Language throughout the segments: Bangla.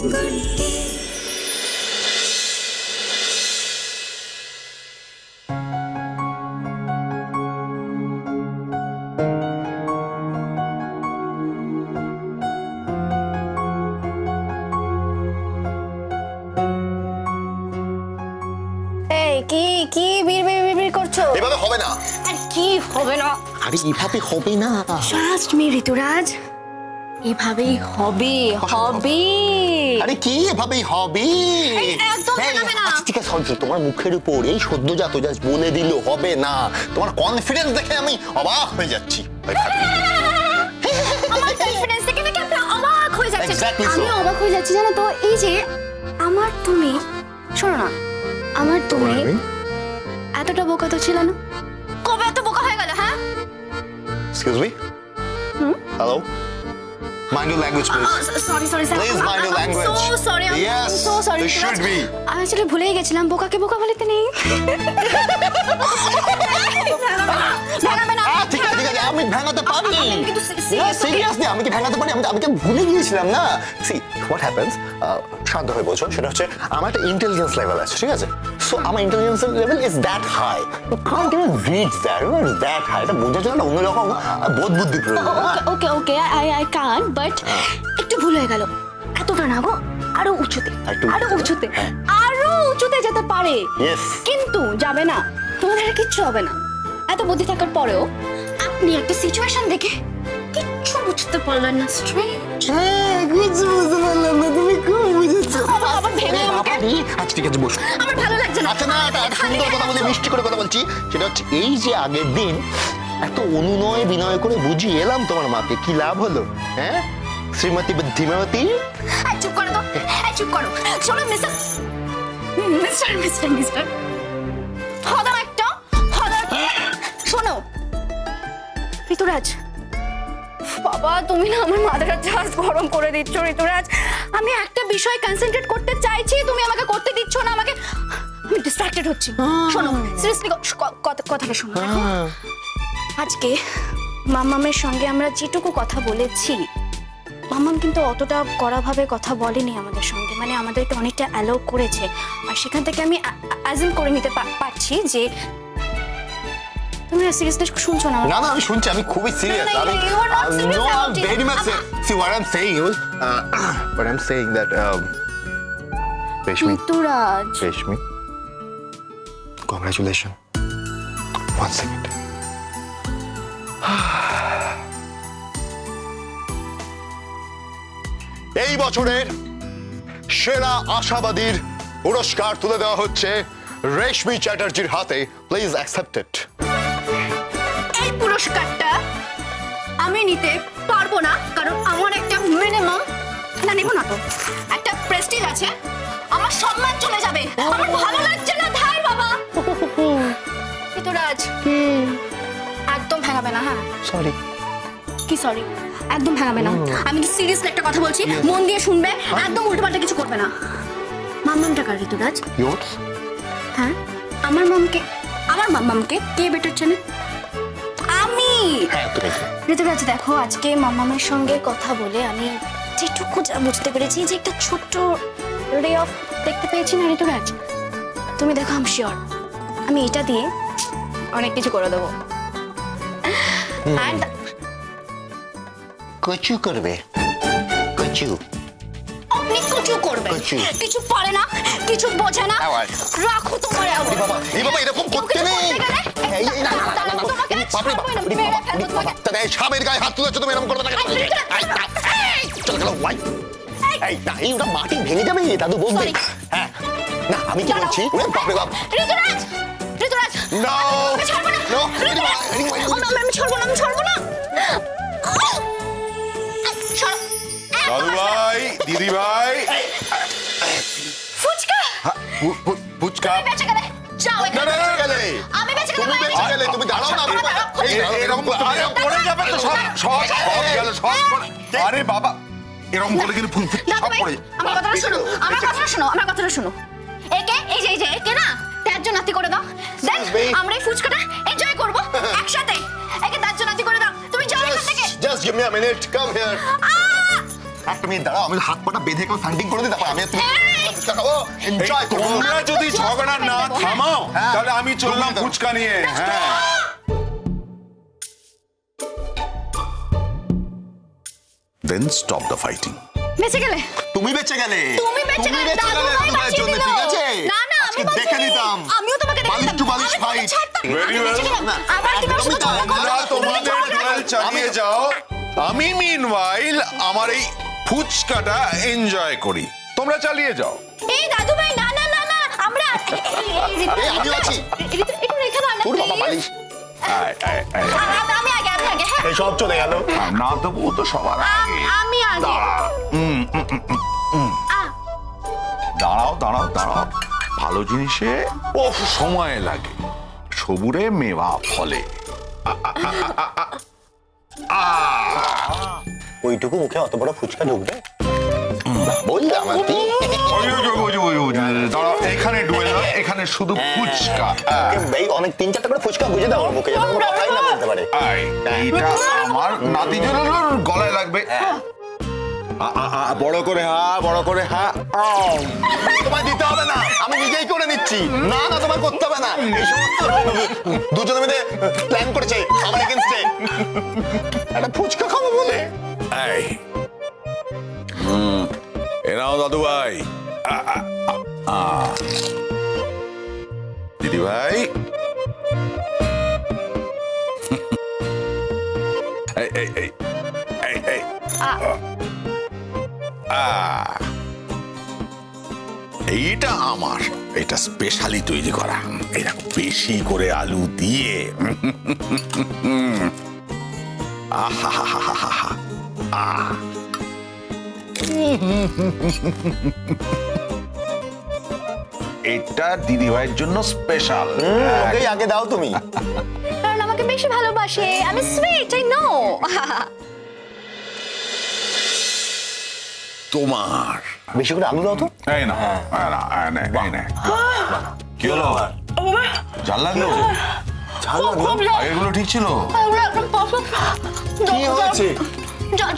কি কি বিড় বিড় করছ? এভাবে হবে না। আর কি হবে না? আরে এভাবে হবে না। Trust me Rituraj? এভাবেই হবে হবে। আরে কি? এভাবেই হবে? একদম হবে না। আচ্ছা, ঠিক আছে সহ্য তোমার মুখের উপর এই সদ্যজাত জাস্ট বলে দিল হবে না তোমার কনফিডেন্স দেখে আমি অবাক হয়ে যাচ্ছি। আমার কনফিডেন্স থেকে দেখে আপনি অবাক হয়ে যাচ্ছেন। আমি অবাক হয়ে যাচ্ছি জানো তো? এই যে আমার তুমি শোনো না আমার তুমি এতটা বোকা তো ছিল না? কবে এত বোকা হয়ে গেল হ্যাঁ? Excuse me? Hello? Mind your language, please. Uh, sorry, sorry, sir. Please mind your language. I'm so sorry. I'm, Yes, so sorry. you should be. আমি আসলে ভুলেই গেছিলাম বোকাকে বোকা বলতে নেই ভেঙাতে? সিরিয়াসলি আমি কি ভেঙাতে পারি? আমি আমি তো ভুলে গিয়েছিলাম না? সি হোয়াট হ্যাপেন্স শান্ত হয়ে বোঝো সেটা হচ্ছে আমার একটা ইন্টেলিজেন্স লেভেল আছে ঠিক আছে? সো আমার intelligence level is that high can't even reach that is that high এটা বোঝার জন্য অন্যরকম বোধ বুদ্ধি প্রয়োজন? Okay okay I I can but একটু ভুল হয়ে গেল। এতটা না গো আরও উঁচুতে আরও উঁচুতে। হ্যাঁ। আরও উঁচুতে যেতে পারে। কিন্তু যাবে না তোমাদের কিচ্ছু হবে না। এত বুদ্ধি থাকার পরেও আপনি একটা সিচুয়েশন দেখে কিচ্ছু বুঝতে পারলেন না স্ট্রেট হ্যাঁ, কিছু বুঝতে পারলাম না, তুমি খুব বুঝেছ। আবার ভেঙে আমাকে আচ্ছা ঠিক আছে বসো। আমার ভালো লাগছে না। আচ্ছা না একটা সুন্দর কথা বলে মিষ্টি করে কথা বলছি। সেটা হচ্ছে এই যে আগের দিন এত অনুনয় বিনয় করে বুঝিয়ে এলাম তোমার মাকে কি লাভ হলো? হ্যাঁ? শ্রীমতী বুদ্ধিমতী চুপ করো তো। চুপ করো। শোনো mister mister mister mister Rituraj. বাবা তুমি না আমার মাথাটা জাস্ট গরম করে দিচ্ছ ঋতুরাজ। আমি একটা বিষয় কনসেন্ট্রেট করতে চাইছি তুমি আমাকে করতে দিচ্ছ না আমাকে আমি ডিস্ট্রাক্টেড হচ্ছি। শোনো সিরিয়াসলি কথাটা শোনো। আজকে মামামের সঙ্গে আমরা যেটুকু কথা বলেছি মামাম কিন্তু অতটা কড়াভাবে কথা বলেনি আমাদের সঙ্গে মানে আমাদেরকে অনেকটা অ্যালাউ করেছে। আর সেখান থেকে আমি অ্যাজিম করে নিতে পারছি যে তুমি সিরিয়াসলি শুনছো না? না না আমি শুনছি আমি খুবই সিরিয়াস আমি know it. Very much see what I am saying is but I am saying that Reshmi Rituraj Reshmi congratulation one second এই বছরের সেরা আশাবাদীর পুরস্কার তুলে দেওয়া হচ্ছে রেশমি চ্যাটার্জির হাতে। প্লিজ অ্যাকসেপ্টেড পুরস্কারটা আমি নিতে পারব না কারণ আমার একটা মিনিমাম না নেব না তো। একটা প্রেস্টিজ আছে আমার সম্মান চলে যাবে। আমার ভালো লাগছে না ধার বাবা। ঋতুরাজ একদম ভাঙাবে না হ্যাঁ। সরি কি সরি একদম ভাঙাবে না। আমি তো সিরিয়াসলি একটা কথা বলছি? মন দিয়ে শুনবে একদম উল্টোপাল্টা কিছু করবে না। মাম্মামটা কার ঋতুরাজ হ্যাঁ? আমার মামকে আমার মাম্মামকে কে বেটার চেনে হ্যাঁ তুমি ঋতুরাজ দেখো আজকে মামামের সঙ্গে কথা বলে আমি যেটুকু যা বুঝতে পেরেছি যে একটা ছোট্ট রে অফ দেখতে পেয়েছি না ঋতুরাজ তুমি দেখো আম শিওর আমি এটা দিয়ে অনেক কিছু করে দেবো কচু করবে কচু আপনি কিছু করবে কিছু। কিছু পারে না কিছু বোঝে না আওয়াজ। রাখো তোমার এই আওয়াজ। বাবা এই বাবা এরকম করতে নেই এই, এই, না, না, না, বাপরে বাপ, এই সাপের গায়ে হাত তুলেছো তুমি এরকম করো না চলো, চলো, ওয়াই। এই, না, এই ওটা মাটি ভেঙে যাবে দাদু বলবে। হ্যাঁ। না আমি কি বলছি? ওরে বাপরে বাপ। ঋতুরাজ ঋতুরাজ। ছাড়বো না। আমি- ছাড়বো না আমি ছাড়বো না। দাদু ভাই দিদি ভাই। ফুচকা। ফুচকা। বেঁচে গেলে। যাও এখান না, না, থেকে। না, গেলে। আমি বেঁচে তুমি গেলে বেঁচে গেলে তুমি দাঁড়াও না দাঁড়াও, দাঁড়াও। এই, এ- এরকম আরে পড়ে যাবে তো সব সব সব গেল সব পড়ে- আরে বাবা এরকম করে কিন্তু ফুল ফুল দাদু সব ভাই, পড়ে। আমার কথাটা শোনো আমার কথাটা শোনো আমার কথাটা শোনো। একে এই যে এই যে একে না ত্যায্য নাতি করে দাও। দেন Excuse me? আমরা এই ফুচকাটা এনজয় করব একসাথে। একে ত্যায্য নাতি করে দাও। তুমি যাও এখান থেকে। Just give me a minute come here ah! একটা মিনিট দাঁড়াও আমি হাত পাটা বেঁধে কেউ ফান্ডিং করে দিই তারপর আমি আর তুমি এনজয় তোমরা যদি ঝগড়া না থামাও হ্যাঁ। তাহলে আমি চললাম ফুচকা নিয়ে। হ্যাঁ। দেন স্টপ দ্য ফাইটিং বেঁচে গেলে। তুমি বেঁচে গেলে। তুমি বেঁচে গেলে বাঁচিয়ে জন্য ঠিক আছে? না না আমি দেখে নিতাম। আমিও তোমাকে দেখে নিতাম। টু বালিশ আবার সাথে। ঝগড়া করো। তোমরা তোমাদের চালিয়ে যাও। আমি মিনওয়াইল আমার এই ফুচকাটা এনজয় করি। তোমরা চালিয়ে যাও। এই দাদু ভাই না না না না আমরা এই- ঋতু- আছি। একটু রেখে দাও না ওর বাবা বালিশ। আয়, আয়, আয়। আ- আ- আমি আগে আমি আগে হ্যাঁ। এই সব চলে গেল। না দেবো তো সবার আগে। আমি আগে। আ, দাঁড়াও দাঁড়াও দাঁড়াও। ভালো জিনিসে ও সময় লাগে। সবুরে মেওয়া ফলে। ওইটুকু মুখে অত বড় ফুচকা ঢুকবে? ওই, ওই, দাঁড়াও এখানে ডুবে না এখানে শুধু ফুচকা। এই অনেক তিন চারটা করে ফুচকা বুঝে দাও মুখে যাতে কোনো কথাই না বলতে পারে এইটা আমার নাতি জন্য গলায় লাগবে আ, আ, আ, বড় করে হা বড় করে হা। তোমায় দিতে হবে না আমি নিজেই করে নিচ্ছি না না তোমায় করতে হবে না এই সমস্ত দুজনে মিলে প্ল্যান করেছে আমার এগেনস্টে একটা ফুচকা খাব বলে এই নাও দাদু ভাই। দিদি ভাই। এইটা আমার এটা স্পেশালি তৈরি করা এটা বেশি করে আলু দিয়ে আহা হা হা হা হা এটা দিদি ভাইয়ের জন্য স্পেশাল ওকেই আগে দাও তুমি। কারণ আমাকে বেশি ভালোবাসে। আমি সুইট আই নো তোমার। বেশি করে আলু দাও তো। এই না এই না, এই নে, এই নে। কি হলো? জাল লাগল? ঝাল লাগল? আগেগুলো ঠিক ছিল? কি হয়েছে?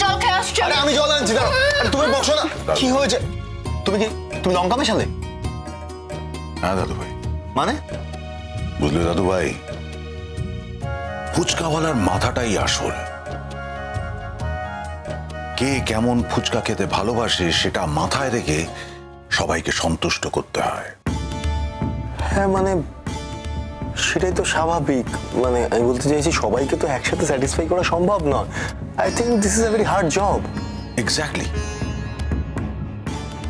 জল খেয়ে আসছো। আরে আমি জল আনছি দাঁড়াও। আরে তুমি বসো না। কি হয়েছে? তুমি কি তুমি লঙ্কা মেশালে হ্যাঁ দাদু ভাই মানে? বুঝলে দাদু ভাই ফুচকাওয়ালার মাথাটাই আসল। কে কেমন ফুচকা খেতে ভালোবাসে সেটা মাথায় রেখে সবাইকে সন্তুষ্ট করতে হয়। হ্যাঁ মানে সেটাই তো স্বাভাবিক। মানে আমি বলতে চাইছি সবাইকে তো একসাথে স্যাটিসফাই করা সম্ভব নয়। I think this is a very hard job exactly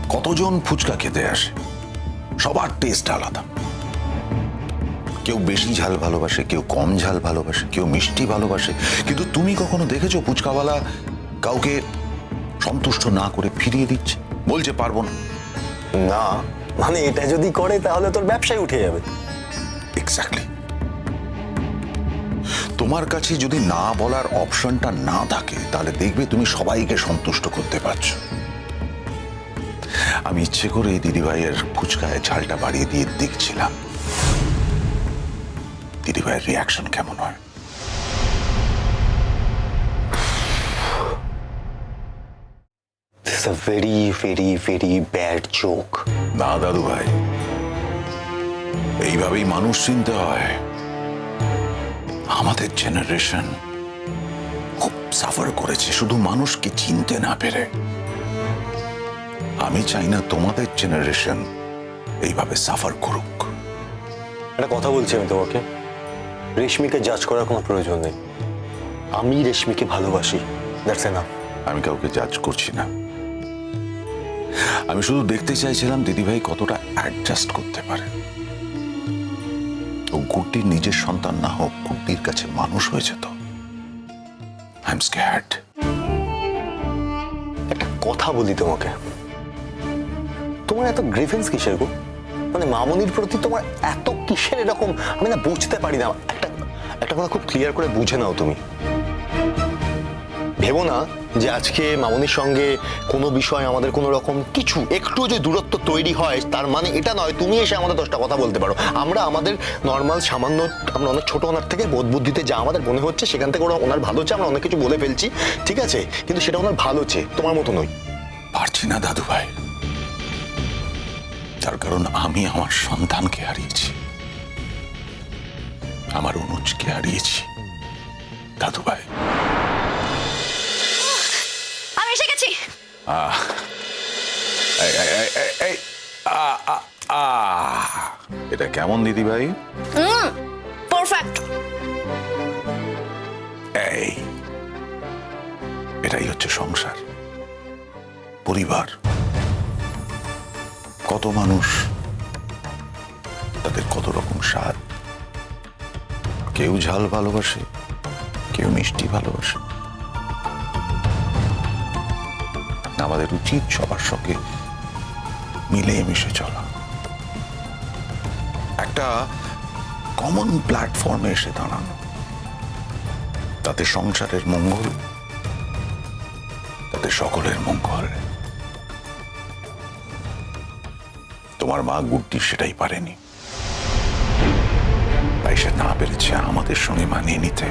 কতজন ফুচকা খেতে আসে? সবার টেস্ট আলাদা। কেউ বেশি ঝাল ভালোবাসে কেউ কম ঝাল ভালোবাসে কেউ মিষ্টি ভালোবাসে। কিন্তু তুমি কখনো দেখেছ ফুচকাওয়ালা কাউকে সন্তুষ্ট না করে ফিরিয়ে দিচ্ছে? বলছে পারব না। না মানে এটা যদি করে তাহলে তোর ব্যবসায় উঠে যাবে। এক্স্যাক্টলি তোমার কাছে যদি না বলার অপশনটা না থাকে তাহলে দেখবে তুমি সবাইকে সন্তুষ্ট করতে পারছ। আমি ইচ্ছে করে দিদিভাইয়ের ফুচকায় ঝালটা বাড়িয়ে দিয়ে দেখছিলাম। দিদিভাইয়ের রিয়াকশন কেমন হয়? Very very very bad joke না দাদু ভাই এইভাবেই মানুষ চিনতে হয়। আমাদের জেনারেশন খুব সাফার করেছে শুধু মানুষকে চিনতে না পেরে। আমি চাই না তোমাদের জেনারেশন এইভাবে সাফার করুক। একটা কথা বলছি আমি তোমাকে। রেশমিকে জাজ করার কোনো প্রয়োজন নেই। আমি রেশমিকে ভালোবাসি। দ্যাটস এনাফ আমি কাউকে জাজ করছি না। আমি শুধু দেখতে চাইছিলাম দিদিভাই কতটা অ্যাডজাস্ট করতে পারে। ও গুড্ডির নিজের সন্তান না হোক, গুড্ডির কাছে মানুষ হয়েছে তো। একটা কথা বলি তোমাকে। তোমার এত গ্রিফেন্স কিসের গো? মানে মামনির প্রতি তোমার এত কিসের এরকম? আমি না বুঝতে পারি না। একটা একটা কথা খুব ক্লিয়ার করে বুঝে নাও তুমি। ভেবো না যে আজকে মামনির সঙ্গে কোনো বিষয় আমাদের কোনো রকম কিছু একটু যে দূরত্ব তৈরি হয়, তার মানে এটা নয়, তুমি এসে আমাদের দশটা কথা বলতে পারো। আমরা আমাদের নর্মাল সামান্য, আমরা অনেক ছোট ওনার থেকে বোধ বুদ্ধিতে যা আমাদের মনে হচ্ছে, সেখান থেকে ওরা ওনার ভালো চেয়ে আমরা অনেক কিছু বলে ফেলছি, ঠিক আছে? কিন্তু সেটা ওনার ভালো চেয়ে, তোমার মতো নই। পারছি না, দাদু ভাই। তার কারণ আমি আমার সন্তানকে হারিয়েছি। আমার অনুজকে হারিয়েছি। দাদু ভাই। এটা কেমন দিদি ভাই পারফেক্ট এই এটাই হচ্ছে সংসার পরিবার। কত মানুষ তাদের কত রকম স্বাদ। কেউ ঝাল ভালোবাসে কেউ মিষ্টি ভালোবাসে। আমাদের উচিত সবার সঙ্গে মিলে মিশে চলা। একটা কমন প্ল্যাটফর্মে এসে দাঁড়ানো। তাতে সংসারের মঙ্গল, তাতে সকলের মঙ্গল। তোমার মা গুড্ডি সেটাই পারেনি। তাই সে না পেরেছে আমাদের সঙ্গে মানিয়ে নিতে,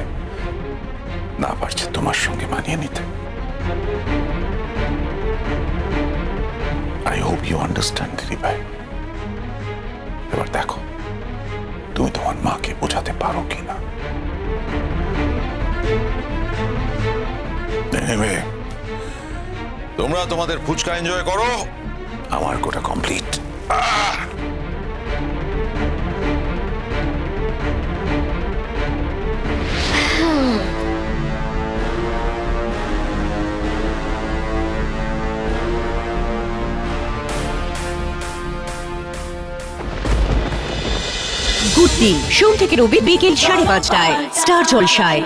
না পারছে তোমার সঙ্গে মানিয়ে নিতে। আই হোপ ইউ আন্ডারস্ট্যান্ড দিদি ভাই এবার দেখো, তুমি তোমার মাকে বোঝাতে পারো কিনা না। তোমরা তোমাদের ফুচকা এনজয় করো। আমার গোটা কমপ্লিট গুড্ডি সোম থেকে রবি বিকেল সাড়ে পাঁচটায়। স্টার জলসায়।